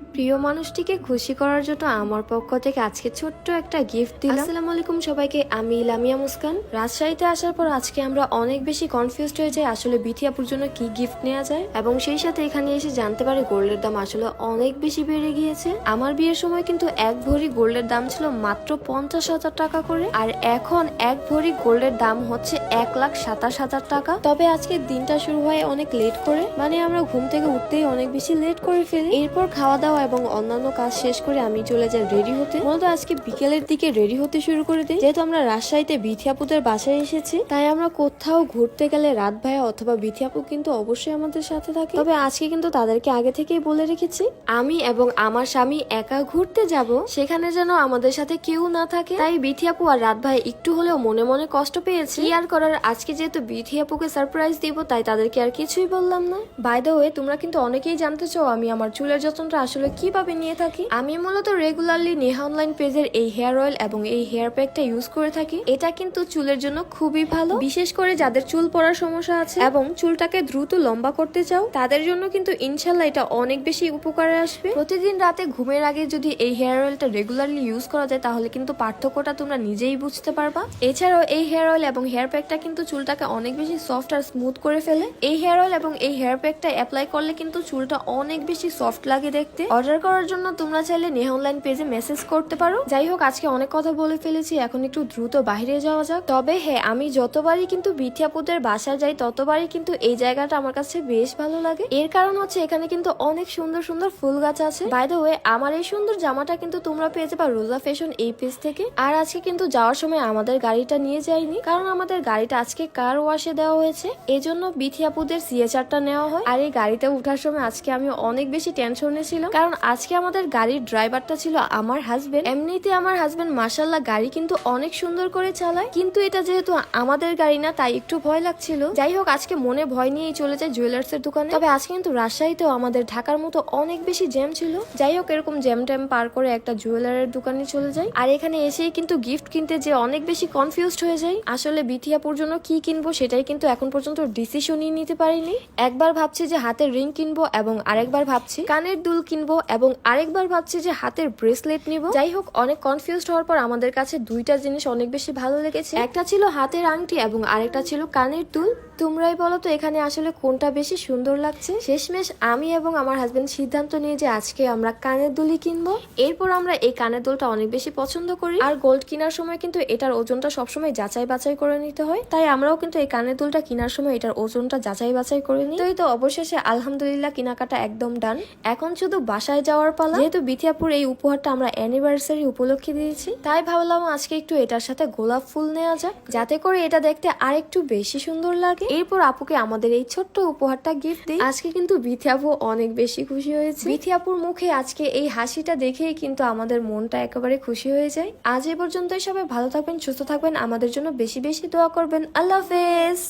প্রিয় মানুষটিকে খুশি করার জন্য আমার পক্ষ থেকে আজকে ছোট্ট একটা গিফট দিলাম। আসসালামু আলাইকুম সবাইকে, আমি লামিয়া মুস্কান। রাজশাহীতে আসার পর আজকে আমরা অনেক বেশি কনফিউজড হয়ে যাই আসলে বিথিয়াপুর জন্য কি গিফট নেওয়া যায়। এবং সেই সাথে এখানে এসে জানতে পারি গোল্ডের দাম আসলে অনেক বেশি বেড়ে গিয়েছে। আমার বিয়ের সময় কিন্তু এক ভরি গোল্ডের দাম ছিল মাত্র পঞ্চাশ হাজার টাকা করে। আর এখন এক ভরি গোল্ডের দাম হচ্ছে এক লাখ সাতাশ হাজার টাকা। তবে আজকে দিনটা শুরু হয় অনেক লেট করে। মানে আমরা ঘুম থেকে উঠতেই অনেক বেশি লেট করে ফেলি। এরপর খাওয়া দাওয়া এবং অন্যান্য কাজ শেষ করে আমি চলে যাই রেডি হতে। মূলত আজকে বিকেলের দিকে রেডি হতে শুরু করে দিই। যেহেতু আমরা রাজশাহীতে বিথিয়াপুদের বাসায় এসেছি, তাই আমরা কোথাও ঘুরতে গেলে রাত ভাইয়া অথবা বিথিয়াপু কিন্তু অবশ্যই আমাদের সাথে থাকে। তবে আজকে কিন্তু তাদেরকে আগে থেকেই বলে রেখেছি, আমি এবং আমার স্বামী একা ঘুরতে যাব, সেখানে যেন আমাদের সাথে কেউ না থাকে। তাই বিথিয়াপু আর রাত ভাই একটু হলেও মনে মনে কষ্ট পেয়েছি। আর করার, আজকে যেহেতু বিথিয়াপুকে সারপ্রাইজ দিব, তাই তাদেরকে আর কিছুই বললাম না। বাই দ্য তোমরা কিন্তু অনেকেই জানতে চাও, আমি আমার চুলের যত্নটা আসলে কীভাবে নিয়ে থাকি? আমি মূলত রেগুলারলি নেহা অনলাইন পেজের এই হেয়ার অয়েল এবং এই হেয়ার প্যাকটা ইউজ করে থাকি। এটা কিন্তু চুলের জন্য খুবই ভালো। বিশেষ করে যাদের চুল পড়ার সমস্যা আছে এবং চুলটাকে দ্রুত লম্বা করতে চাও, তাদের জন্য কিন্তু ইনশাল্লাহ এটা অনেক বেশি উপকারে আসবে। প্রতিদিন রাতে ঘুমের আগে যদি এই হেয়ার অয়েলটা রেগুলারলি ইউজ করা যায়, তাহলে কিন্তু পার্থক্যটা তোমরা নিজেই বুঝতে পারবা। এছাড়াও এই হেয়ার অয়েল এবং হেয়ার প্যাকটা কিন্তু চুলটাকে অনেক বেশি সফট আর স্মুথ করে ফেলে। এই হেয়ার অয়েল এবং এই হেয়ার প্যাকটা অ্যাপ্লাই করলে কিন্তু চুলটা অনেক বেশি সফট লাগে দেখতে। অর্ডার করার জন্য তোমরা চাইলে নেহা অনলাইন পেজে মেসেজ করতে পারো। যাই হোক আজকে অনেক কথা বলে ফেলেছি, এখন একটু দ্রুত বাইরে যাওয়া যাক। তবে হ্যাঁ আমি যতবারই কিন্তু বিথিয়াপুদের বাসায় যাই, ততবারই কিন্তু এই জায়গাটা আমার কাছে বেশ ভালো লাগে। এর কারণ হচ্ছে এখানে কিন্তু অনেক সুন্দর সুন্দর ফুল গাছ আছে। বাই দ্য ওয়ে আমার এই সুন্দর জামাটা কিন্তু তোমরা পেয়ে যাবা রোজা ফ্যাশন এই পেজ থেকে। আর আজকে কিন্তু যাওয়ার সময় আমাদের গাড়িটা নিয়ে যাইনি, কারণ আমাদের গাড়িটা আজকে কার ওয়াশে দেওয়া হয়েছে। এই এজন্য বিথিয়াপুদের সিএচআরটা নেওয়া হয়। আর এই গাড়িতে উঠার সময় আজকে আমি অনেক বেশি টেনশনে ছিলাম। কারণ আজকে আমাদের গাড়ির ড্রাইভারটা ছিল আমার হাজবেন্ড এমনিতে আমার হাজবেন্ড মাসাল্লাহ গাড়ি কিন্তু অনেক সুন্দর করে চালায়। কিন্তু এটা যেহেতু আমাদের গাড়ি না, তাই একটু ভয় লাগছিল। যাই হোক, আজকে মনে ভয় নিয়েই চলে যায় জুয়েলার্স এর দোকানে। তবে আজকে কিন্তু রাজশাহীতেও আমাদের ঢাকার মতো অনেক বেশি জ্যাম ছিল। যাই হোক, এরকম জ্যাম ট্যাম পার করে একটা জুয়েলারের দোকানে চলে যাই। আর এখানে এসেই কিন্তু গিফট কিনতে যে অনেক বেশি কনফিউজড হয়ে যাই। আসলে বিথিয়াপুর জন্য কি কিনবো সেটাই কিন্তু এখন পর্যন্ত ডিসিশনই নিতে পারিনি। একবার ভাবছি যে হাতের রিং কিনবো এবং আরেকবার ভাবছি কানের দুল কিনবো এবং আরেকবার ভাবছি যে হাতের ব্রেসলেট নিব। যাই হোক অনেক কনফিউজড হওয়ার পর আমাদের কাছে দুইটা জিনিস অনেক বেশি ভালো লেগেছে। একটা ছিল হাতের আংটি এবং আরেকটা ছিল কানের দুল। তোমরাই বলো তো, এখানে আসলে কোনটা বেশি সুন্দর লাগছে? শেষমেশ আমি এবং আমার হাজবেন্ড সিদ্ধান্ত নিয়ে যে আজকে আমরা কানের দুলই কিনবো। এরপর আমরা এই কানের দুলটা অনেক বেশি পছন্দ করি। আর গোল্ড কেনার সময় কিন্তু এটার ওজনটা সবসময় যাচাই বাছাই করে নিতে হয়। তাই আমরাও কিন্তু এই কানের দুলটা কেনার সময় এটার ওজনটা যাচাই বাছাই করে নিই। তো অবশেষে আলহামদুলিল্লাহ কেনাকাটা একদম ডান এখন শুধু বাসায় যাওয়ার পালা। যেহেতু বিথিয়াপুর এই উপহারটা আমরা অ্যানিভার্সারি উপলক্ষে দিয়েছি, তাই ভাবলাম আজকে একটু এটার সাথে গোলাপ ফুল নেওয়া যাক, যাতে করে এটা দেখতে আর একটু বেশি সুন্দর লাগে। এরপর আপুকে আমাদের এই ছোট্ট উপহারটা গিফট দিই। আজকে কিন্তু বিথি আপু অনেক বেশি খুশি হয়েছে। বিথিয়াপুর মুখে আজকে এই হাসিটা দেখেই কিন্তু আমাদের মনটা একেবারে খুশি হয়ে যায়। আজ এ পর্যন্তই সবাই ভালো থাকবেন, সুস্থ থাকবেন। আমাদের জন্য বেশি বেশি দোয়া করবেন। আল্লাহ হাফেজ!